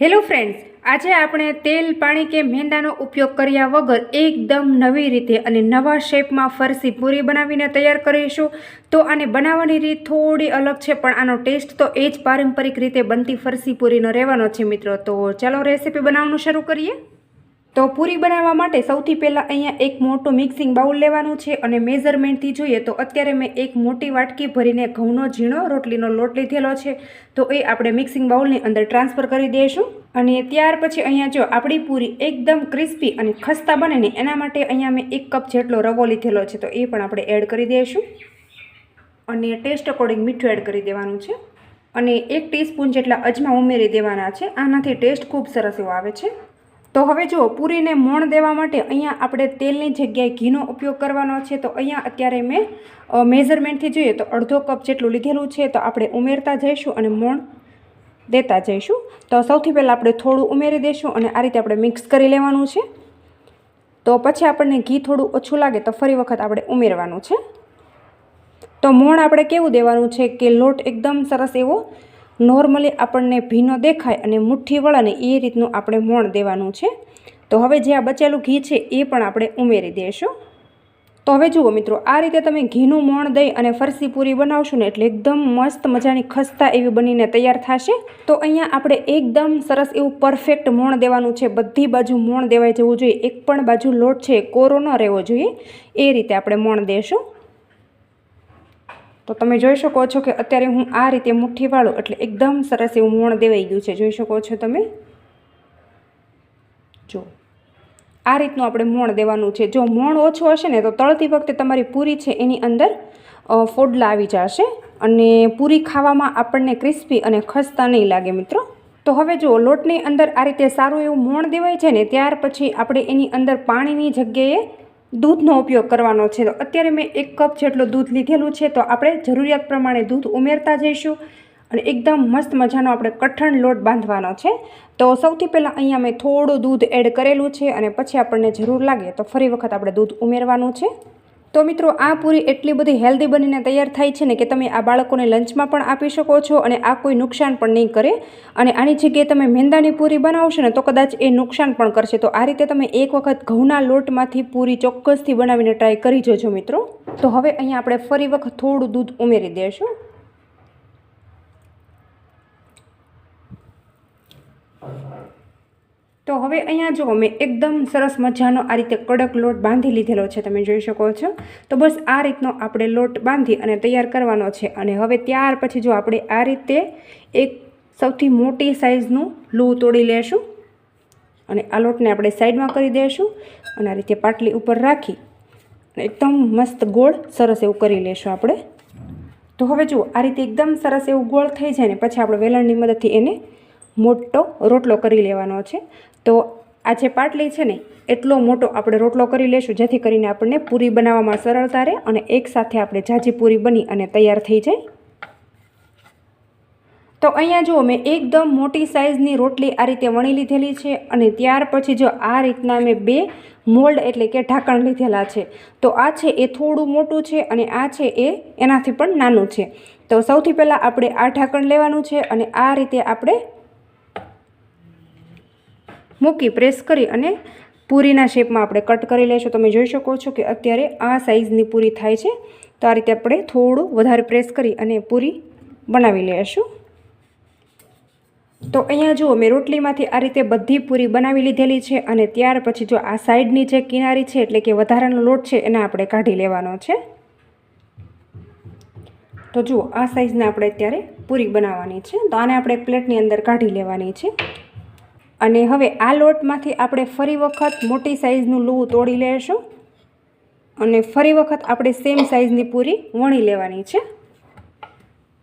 Hello friends, આજે આપણે તેલ, પાણી કે મેંદાનો ઉપયોગ કર્યા વગર એકદમ નવી રીતે અને નવા શેપમાં ફરસી પૂરી બનાવીને તૈયાર કરીશું. તો આને બનાવવાની રીત થોડી અલગ છે, પણ આનો ટેસ્ટ તો એ જ પારંપરિક રીતે બનતી ફરસી પૂરીનો રહેવાનો છે મિત્રો. તો ચાલો રેસીપી બનાવવાનું શરૂ કરીએ. તો પૂરી બનાવવા માટે સૌથી પહેલાં અહીંયા એક મોટું મિક્સિંગ બાઉલ લેવાનું છે અને મેઝરમેન્ટથી જોઈએ તો અત્યારે મેં એક મોટી વાટકી ભરીને ઘઉંનો ઝીણો, રોટલીનો લોટ લીધેલો છે. તો એ આપણે મિક્સિંગ બાઉલની અંદર ટ્રાન્સફર કરી દઈશું. અને ત્યાર પછી અહીંયા જો આપણી પૂરી એકદમ ક્રિસ્પી અને ખસ્તા બને ને એના માટે અહીંયા મેં એક કપ જેટલો રવો લીધેલો છે. તો એ પણ આપણે એડ કરી દઈશું. અને ટેસ્ટ અકોર્ડિંગ મીઠું એડ કરી દેવાનું છે. અને એક ટીસ્પૂન જેટલા અજમા ઉમેરી દેવાના છે. આનાથી ટેસ્ટ ખૂબ સરસ એવો આવે છે. તો હવે જો પૂરીને મોણ દેવા માટે અહીંયા આપણે તેલની જગ્યાએ ઘીનો ઉપયોગ કરવાનો છે, તો અહીંયા અત્યારે મેં મેઝરમેન્ટથી જોઈએ તો અડધો કપ જેટલું લીધેલું છે, તો આપણે ઉમેરતા જઈશું અને મોણ દેતા જઈશું. તો સૌથી પહેલાં આપણે થોડું ઉમેરી દઈશું અને આ રીતે આપણે મિક્સ કરી લેવાનું છે. તો પછી આપણને ઘી થોડું ઓછું લાગે તો ફરી વખત આપણે ઉમેરવાનું છે. તો મોણ આપણે કેવું દેવાનું છે કે લોટ એકદમ સરસ એવો નોર્મલી આપણને ભીનો દેખાય અને મુઠ્ઠી વળાને એ રીતનું આપણે મોણ દેવાનું છે. તો હવે જે આ બચેલું ઘી છે એ પણ આપણે ઉમેરી દઈશું તો હવે જુઓ મિત્રો, આ રીતે તમે ઘીનું મોણ દઈ અને ફરસી પૂરી બનાવશો ને એટલે એકદમ મસ્ત મજાની ખસ્તા એવી બનીને તૈયાર થશે. તો અહીંયા આપણે એકદમ સરસ એવું પરફેક્ટ મોણ દેવાનું છે. બધી બાજુ મોણ દેવાઈ જવું જોઈએ. એક પણ બાજુ લોટ છે કોરો ન રહેવો જોઈએ. એ રીતે આપણે મોણ દેશું. તો તમે જોઈ શકો છો કે અત્યારે હું આ રીતે મુઠ્ઠી વાળું એટલે એકદમ સરસ એવું મોણ દેવાઈ ગયું છે. જોઈ શકો છો તમે? જો, આ રીતનું આપણે મોણ દેવાનું છે. જો મોણ ઓછું હશે ને તો તળતી વખતે તમારી પૂરી છે એની અંદર ફોડલા આવી જશે અને પૂરી ખાવામાં આપણને ક્રિસ્પી અને ખસ્તા નહીં લાગે મિત્રો. તો હવે જો લોટની અંદર આ રીતે સારું એવું મોણ દેવાય છે ને, ત્યાર પછી આપણે એની અંદર પાણીની જગ્યાએ દૂધનો ઉપયોગ કરવાનો છે. તો અત્યારે મેં એક કપ જેટલું દૂધ લીધેલું છે, તો આપણે જરૂરિયાત પ્રમાણે દૂધ ઉમેરતા જઈશું અને એકદમ મસ્ત મજાનો આપણે કઠણ લોટ બાંધવાનો છે. તો સૌથી પહેલાં અહીંયા મેં થોડું દૂધ એડ કરેલું છે અને પછી આપણને જરૂર લાગે તો ફરી વખત આપણે દૂધ ઉમેરવાનું છે. તો મિત્રો, આ પૂરી એટલી બધી હેલ્ધી બનીને તૈયાર થાય છે ને કે તમે આ બાળકોને લંચમાં પણ આપી શકો છો અને આ કોઈ નુકસાન પણ નહીં કરે. અને આની જગ્યાએ તમે મેંદાની પૂરી બનાવશો ને તો કદાચ એ નુકસાન પણ કરશે. તો આ રીતે તમે એક વખત ઘઉંના લોટમાંથી પૂરી ચોક્કસથી બનાવીને ટ્રાય કરી જોજો મિત્રો. તો હવે અહીંયા આપણે ફરી વખત થોડું દૂધ ઉમેરી દઈશું. તો હવે અહીંયા જુઓ મેં એકદમ સરસ મજાનો આ રીતે કડક લોટ બાંધી લીધેલો છે, તમે જોઈ શકો છો. તો બસ આ રીતનો આપણે લોટ બાંધી અને તૈયાર કરવાનો છે. અને હવે ત્યાર પછી જો આપણે આ રીતે એક સૌથી મોટી સાઇઝનું લૂ તોડી લેશું અને આ લોટને આપણે સાઈડમાં કરી દઈશું અને આ રીતે પાટલી ઉપર રાખી એકદમ મસ્ત ગોળ સરસ એવું કરી લેશું આપણે. તો હવે જુઓ, આ રીતે એકદમ સરસ એવું ગોળ થઈ જાય ને, પછી આપણે વેલણની મદદથી એને મોટો રોટલો કરી લેવાનો છે. તો આ જે પાટલી છે ને, એટલો મોટો આપણે રોટલો કરી લેશું, જેથી કરીને આપણને પૂરી બનાવવામાં સરળતા રહે અને એકસાથે આપણે જાજી પૂરી બની અને તૈયાર થઈ જાય. તો અહીંયા જુઓ, મેં એકદમ મોટી સાઇઝની રોટલી આ રીતે વણી લીધેલી છે અને ત્યાર પછી જો આ રીતના મેં બે મોલ્ડ એટલે કે ઢાંકણ લીધેલા છે. તો આ છે એ થોડું મોટું છે અને આ છે એ એનાથી પણ નાનું છે. તો સૌથી પહેલાં આપણે આ ઢાંકણ લેવાનું છે અને આ રીતે આપણે મૂકી પ્રેસ કરી અને પૂરીના શેપમાં આપણે કટ કરી લઈશું. તમે જોઈ શકો છો કે અત્યારે આ સાઇઝની પૂરી થાય છે. તો આ રીતે આપણે થોડું વધારે પ્રેસ કરી અને પૂરી બનાવી લઈશું. તો અહીંયા જુઓ, મેં રોટલીમાંથી આ રીતે બધી પૂરી બનાવી લીધેલી છે અને ત્યાર પછી જો આ સાઈડની જે કિનારી છે, એટલે કે વધારાનો લોટ છે, એને આપણે કાઢી લેવાનો છે. તો જુઓ, આ સાઈઝને આપણે અત્યારે પૂરી બનાવવાની છે. તો આને આપણે પ્લેટની અંદર કાઢી લેવાની છે. અને હવે આ લોટમાંથી આપણે ફરી વખત મોટી સાઇઝનું લૂવું તોડી લેશું અને ફરી વખત આપણે સેમ સાઇઝની પૂરી વણી લેવાની છે.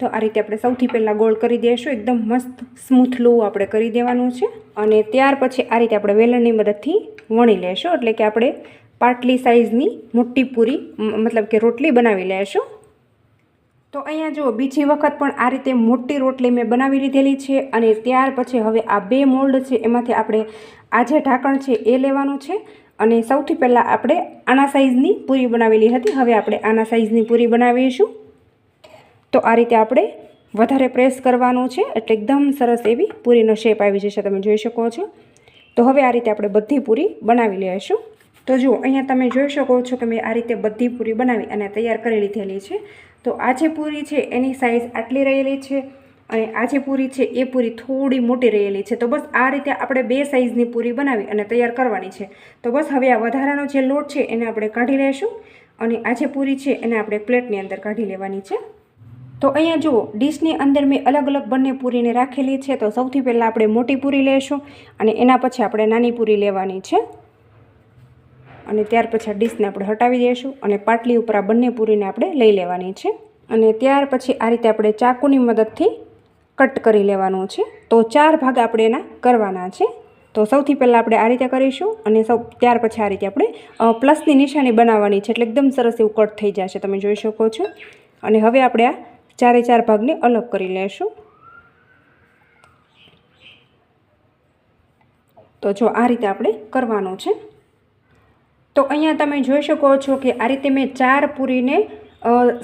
તો આ રીતે આપણે સૌથી પહેલાં ગોળ કરી દઈશું એકદમ મસ્ત સ્મૂથ લૂવું આપણે કરી દેવાનું છે. અને ત્યાર પછી આ રીતે આપણે વેલણની મદદથી વણી લેશું. એટલે કે આપણે પાટલી સાઇઝની મોટી પૂરી મતલબ કે રોટલી બનાવી લેશું. તો અહીંયા જુઓ, બીજી વખત પણ આ રીતે મોટી રોટલી મેં બનાવી લીધેલી છે અને ત્યાર પછી હવે આ બે મોલ્ડ છે, એમાંથી આપણે આ જે ઢાંકણ છે એ લેવાનું છે અને સૌથી પહેલાં આપણે આના સાઇઝની પૂરી બનાવેલી હતી. હવે આપણે આના સાઇઝની પૂરી બનાવીશું. તો આ રીતે આપણે વધારે પ્રેસ કરવાનું છે, એટલે એકદમ સરસ એવી પૂરીનો શેપ આવી જશે, તમે જોઈ શકો છો. તો હવે આ રીતે આપણે બધી પૂરી બનાવી લઈશું. તો જુઓ, અહીંયા તમે જોઈ શકો છો કે મેં આ રીતે બધી પૂરી બનાવી અને તૈયાર કરી લીધેલી છે. તો આ જે પૂરી છે એની સાઇઝ આટલી રહેલી છે અને આ જે પૂરી છે એ પૂરી થોડી મોટી રહેલી છે. તો બસ આ રીતે આપણે બે સાઇઝની પૂરી બનાવી અને તૈયાર કરવાની છે. તો બસ હવે આ વધારાનો જે લોટ છે એને આપણે કાઢી લઈશું અને આ જે પૂરી છે એને આપણે પ્લેટની અંદર કાઢી લેવાની છે. તો અહીંયા જુઓ ડીશની અંદર મેં અલગ અલગ બંને પૂરીને રાખેલી છે. તો સૌથી પહેલાં આપણે મોટી પૂરી લઈશું અને એના પછી આપણે નાની પૂરી લેવાની છે. અને ત્યાર પછી આ ડીશને આપણે હટાવી દઈશું અને પાટલી ઉપર આ બંને પૂરીને આપણે લઈ લેવાની છે. અને ત્યાર પછી આ રીતે આપણે ચાકુની મદદથી કટ કરી લેવાનું છે. તો ચાર ભાગ આપણે એના કરવાના છે. તો સૌથી પહેલાં આપણે આ રીતે કરીશું અને સૌ ત્યાર પછી આ રીતે આપણે પ્લસની નિશાની બનાવવાની છે એટલે એકદમ સરસ એવું કટ થઈ જશે, તમે જોઈ શકો છો. અને હવે આપણે આ ચારે ચાર ભાગને અલગ કરી લેશું. તો જો આ રીતે આપણે કરવાનું છે. તો અહીંયા તમે જોઈ શકો છો કે આ રીતે મેં ચાર પૂરીને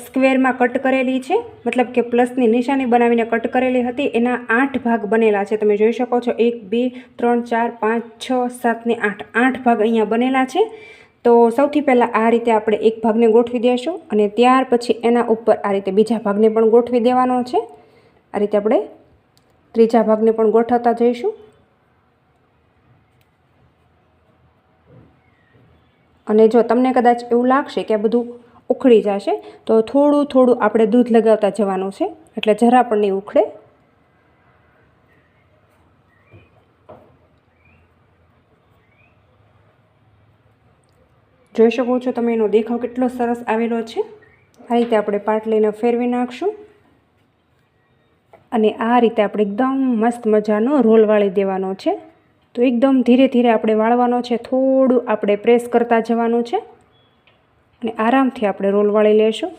સ્ક્વેરમાં કટ કરેલી છે. મતલબ કે પ્લસની નિશાની બનાવીને કટ કરેલી હતી. એના આઠ ભાગ બનેલા છે. તમે જોઈ શકો છો. એક, બે, ત્રણ, ચાર, પાંચ, છ, સાત ને આઠ. આઠ ભાગ અહીંયા બનેલા છે. તો સૌથી પહેલાં આ રીતે આપણે એક ભાગને ગોઠવી દઈશું અને ત્યાર પછી એના ઉપર આ રીતે બીજા ભાગને પણ ગોઠવી દેવાનો છે. આ રીતે આપણે ત્રીજા ભાગને પણ ગોઠવતા જઈશું. અને જો તમને કદાચ એવું લાગશે કે આ બધું ઉખડી જશે, તો થોડું થોડું આપણે દૂધ લગાવતા જવાનું છે. એટલે જરા પણ નહીં ઉખડે. જોઈ શકો છો તમે એનો દેખાવ કેટલો સરસ આવેલો છે. આ રીતે આપણે પાટલીને ફેરવી નાખશું. અને આ રીતે આપણે એકદમ મસ્ત મજાનો રોલ વાળી દેવાનો છે. તો એકદમ ધીરે ધીરે આપણે વાળવાનો છે, થોડું આપણે પ્રેસ કરતા જવાનું છે. અને આરામથી આપણે રોલ વાળી લેશું.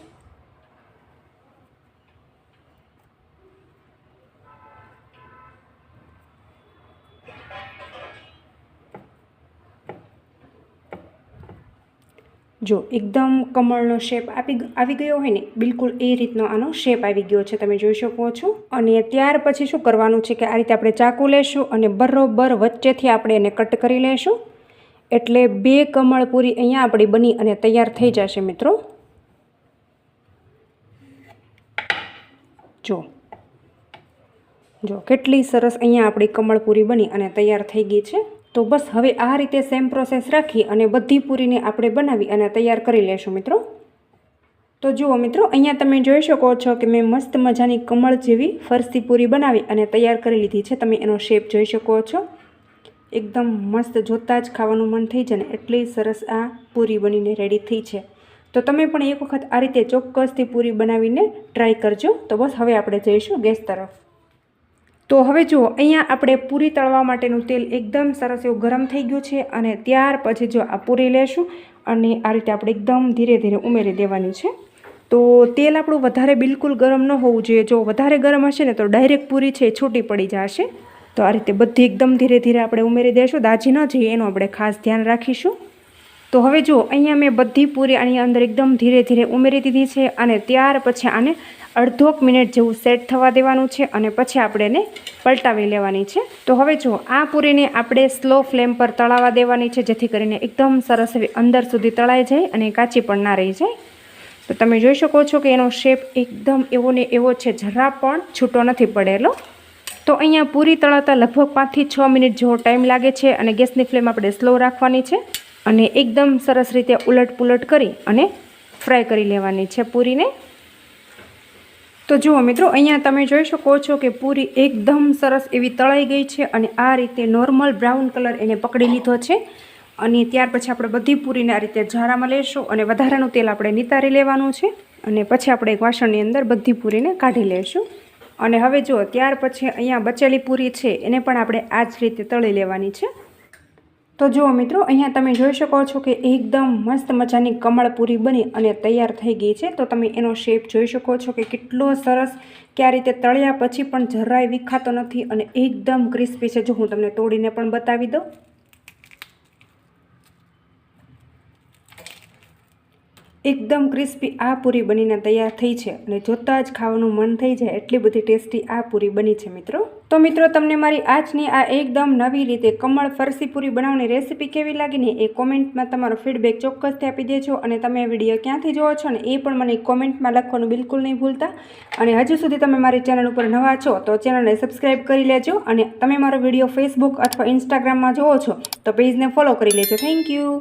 જો એકદમ કમળનો શેપ આપી આવી ગયો હોય ને, બિલકુલ એ રીતનો આનો શેપ આવી ગયો છે, તમે જોઈ શકો છો. અને ત્યાર પછી શું કરવાનું છે કે આ રીતે આપણે ચાકુ લેશું અને બરોબર વચ્ચેથી આપણે એને કટ કરી લેશું. એટલે બે કમળ પૂરી અહીંયા આપણી બની અને તૈયાર થઈ જશે, મિત્રો. જો. જો, કેટલી સરસ અહીંયા આપણી કમળપૂરી બની અને તૈયાર થઈ ગઈ છે. તો બસ હવે આ રીતે સેમ પ્રોસેસ રાખી અને બધી પૂરીને આપણે બનાવી અને તૈયાર કરી લેશું મિત્રો. તો જુઓ મિત્રો, અહીંયા તમે જોઈ શકો છો કે મેં મસ્ત મજાની કમળ જેવી ફરસી પૂરી બનાવી અને તૈયાર કરી લીધી છે. તમે એનો શેપ જોઈ શકો છો. એકદમ મસ્ત જોતાં જ ખાવાનું મન થઈ જાય ને એટલી સરસ આ પૂરી બનીને રેડી થઈ છે. તો તમે પણ એક વખત આ રીતે ચોક્કસથી પૂરી બનાવીને ટ્રાય કરજો. તો બસ હવે આપણે જઈશું ગેસ તરફ. તો હવે જુઓ, અહીંયા આપણે પૂરી તળવા માટેનું તેલ એકદમ સરસ એવું ગરમ થઈ ગયું છે અને ત્યાર પછી જો આ પૂરી લેશું અને આ રીતે આપણે એકદમ ધીરે ધીરે ઉમેરી દેવાની છે. તો તેલ આપણું વધારે બિલકુલ ગરમ ન હોવું જોઈએ. જો વધારે ગરમ હશે ને તો ડાયરેક્ટ પૂરી છે છૂટી પડી જશે. તો આ રીતે બધી એકદમ ધીરે ધીરે આપણે ઉમેરી દઈશું દાજી ન જઈએ, એનું આપણે ખાસ ધ્યાન રાખીશું. તો હવે જુઓ, અહીંયા મેં બધી પૂરી આની અંદર એકદમ ધીરે ધીરે ઉમેરી દીધી છે અને ત્યાર પછી આને અડધોક મિનિટ જેવું સેટ થવા દેવાનું છે અને પછી આપણે એને પલટાવી લેવાની છે. તો હવે જુઓ, આ પૂરીને આપણે સ્લો ફ્લેમ પર તળાવવા દેવાની છે, જેથી કરીને એકદમ સરસ એવી અંદર સુધી તળાઈ જાય અને કાચી પણ ના રહી જાય. તો તમે જોઈ શકો છો કે એનો શેપ એકદમ એવો ને એવો છે, જરા પણ છૂટો નથી પડેલો. તો અહીંયા પૂરી તળાતા લગભગ પાંચથી છ મિનિટ જેવો ટાઈમ લાગે છે અને ગેસની ફ્લેમ આપણે સ્લો રાખવાની છે અને એકદમ સરસ રીતે ઉલટ પુલટ કરી અને ફ્રાય કરી લેવાની છે પૂરીને. તો જુઓ મિત્રો, અહીંયા તમે જોઈ શકો છો કે પૂરી એકદમ સરસ એવી તળાઈ ગઈ છે અને આ રીતે નોર્મલ બ્રાઉન કલર એને પકડી લીધો છે. અને ત્યાર પછી આપણે બધી પૂરીને આ રીતે ઝારામાં લેશું અને વધારાનું તેલ આપણે નિતારી લેવાનું છે. અને પછી આપણે એક વાસણની અંદર બધી પૂરીને કાઢી લેશું. અને હવે જુઓ, ત્યાર પછી અહીંયા બચેલી પૂરી છે, એને પણ આપણે આ જ રીતે તળી લેવાની છે. તો જુઓ મિત્રો, અહીંયા તમે જોઈ શકો છો કે એકદમ મસ્ત મજાની કમળ પૂરી બની અને તૈયાર થઈ ગઈ છે. તો તમે એનો શેપ જોઈ શકો છો કે કેટલો સરસ કે રીતે તળ્યા પછી પણ જરાય વિખાતો નથી અને એકદમ ક્રિસ્પી છે. જો હું તમને તોડીને પણ બતાવી દઉં. એકદમ ક્રિસ્પી આ પૂરી બનીને તૈયાર થઈ છે અને જોતાં જ ખાવાનું મન થઈ જાય એટલી બધી ટેસ્ટી આ પૂરી બની છે મિત્રો. તો મિત્રો, તમને મારી આજની આ એકદમ નવી રીતે કમળ ફરસી પૂરી બનાવવાની રેસીપી કેવી લાગી ને એ કોમેન્ટમાં તમારો ફીડબેક ચોક્કસથી આપી દેજો અને તમે વીડિયો ક્યાંથી જોવો છો ને એ પણ મને કોમેન્ટમાં લખવાનું બિલકુલ નહીં ભૂલતા. અને હજુ સુધી તમે મારી ચેનલ ઉપર નવા છો તો ચેનલને સબસ્ક્રાઈબ કરી લેજો અને તમે મારો વીડિયો ફેસબુક અથવા ઇન્સ્ટાગ્રામમાં જોવો છો તો પેજને ફોલો કરી લેજો. Thank you